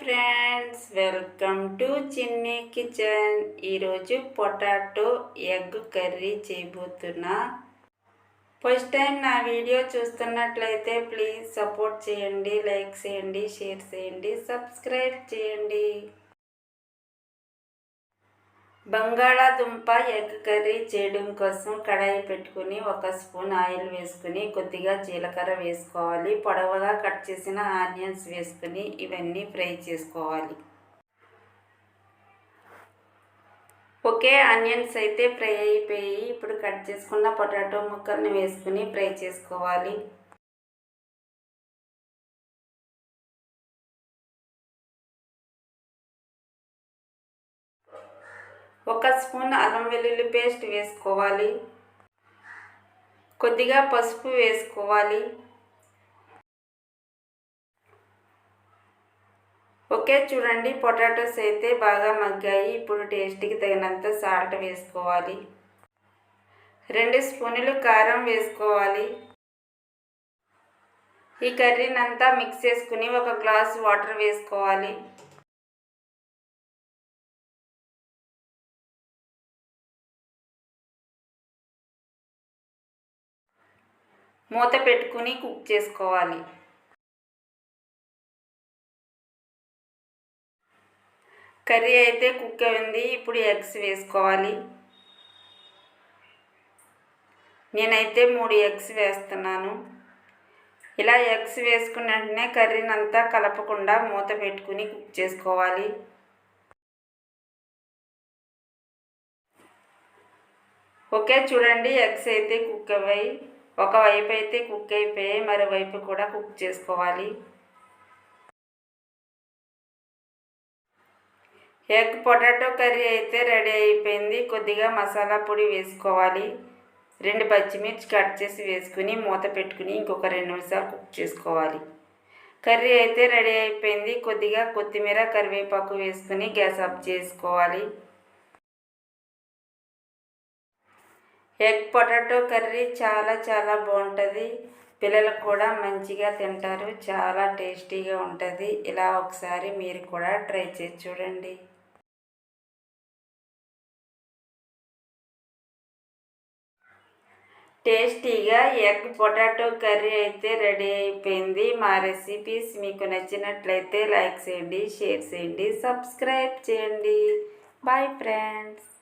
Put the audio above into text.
Friends welcome to Chinni kitchen. ఈరోజు potato egg curry చేయబోతున్నా. First time నా video చూస్తున్నట్లయితే ప్లీజ్ సపోర్ట్ చేయండి లైక్ చేయండి షేర్ చేయండి సబ్స్క్రైబ్ చేయండి. బంగాళాదుంప ఎగ్ కర్రీ చేయడం కోసం కడాయి పెట్టుకుని ఒక స్పూన్ ఆయిల్ వేసుకుని కొద్దిగా జీలకర్ర వేసుకోవాలి. పొడవుగా కట్ చేసిన ఆనియన్స్ వేసుకుని ఇవన్నీ ఫ్రై చేసుకోవాలి. ఒకే ఆనియన్స్ అయితే ఫ్రై అయిపోయి ఇప్పుడు కట్ చేసుకున్న పొటాటో ముక్కల్ని వేసుకుని ఫ్రై చేసుకోవాలి. ఒక స్పూన్ అల్లం వెల్లుల్లి పేస్ట్ వేసుకోవాలి. కొద్దిగా పసుపు వేసుకోవాలి. ఓకే చూడండి పొటాటోస్ అయితే బాగా మగ్గాయి. ఇప్పుడు టేస్ట్కి తగినంత సాల్ట్ వేసుకోవాలి. రెండు స్పూన్లు కారం వేసుకోవాలి. ఈ కర్రీనంతా మిక్స్ చేసుకుని ఒక గ్లాస్ వాటర్ వేసుకోవాలి. మూత పెట్టుకుని కుక్ చేసుకోవాలి. కర్రీ అయితే కుక్ అయింది ఇప్పుడు ఎగ్స్ వేసుకోవాలి. నేనైతే మూడు ఎగ్స్ వేస్తున్నాను. ఇలా ఎగ్స్ వేసుకున్న వెంటనే కర్రీని అంతా కలపకుండా మూత పెట్టుకుని కుక్ చేసుకోవాలి. ఓకే చూడండి ఎగ్స్ అయితే కుక్ అవ్వాయి ఒకవైపు అయితే కుక్ అయిపోయాయి మరోవైపు కూడా కుక్ చేసుకోవాలి. ఎగ్ పొటాటో కర్రీ అయితే రెడీ అయిపోయింది. కొద్దిగా మసాలా పొడి వేసుకోవాలి. రెండు పచ్చిమిర్చి కట్ చేసి వేసుకుని మూత పెట్టుకుని ఇంకొక రెండు నిమిషాలు కుక్ చేసుకోవాలి. కర్రీ అయితే రెడీ అయిపోయింది. కొద్దిగా కొత్తిమీర కరివేపాకు వేసుకుని గ్యాస్ ఆఫ్ చేసుకోవాలి. ఎగ్ పొటాటో కర్రీ చాలా చాలా బాగుంటుంది. పిల్లలు కూడా మంచిగా తింటారు. చాలా టేస్టీగా ఉంటుంది. ఇలా ఒకసారి మీరు కూడా ట్రై చేసి చూడండి. టేస్టీగా ఎగ్ పొటాటో కర్రీ అయితే రెడీ అయిపోయింది. మా రెసిపీస్ మీకు నచ్చినట్లయితే లైక్ చేయండి షేర్ చేయండి సబ్స్క్రైబ్ చేయండి. Bye friends.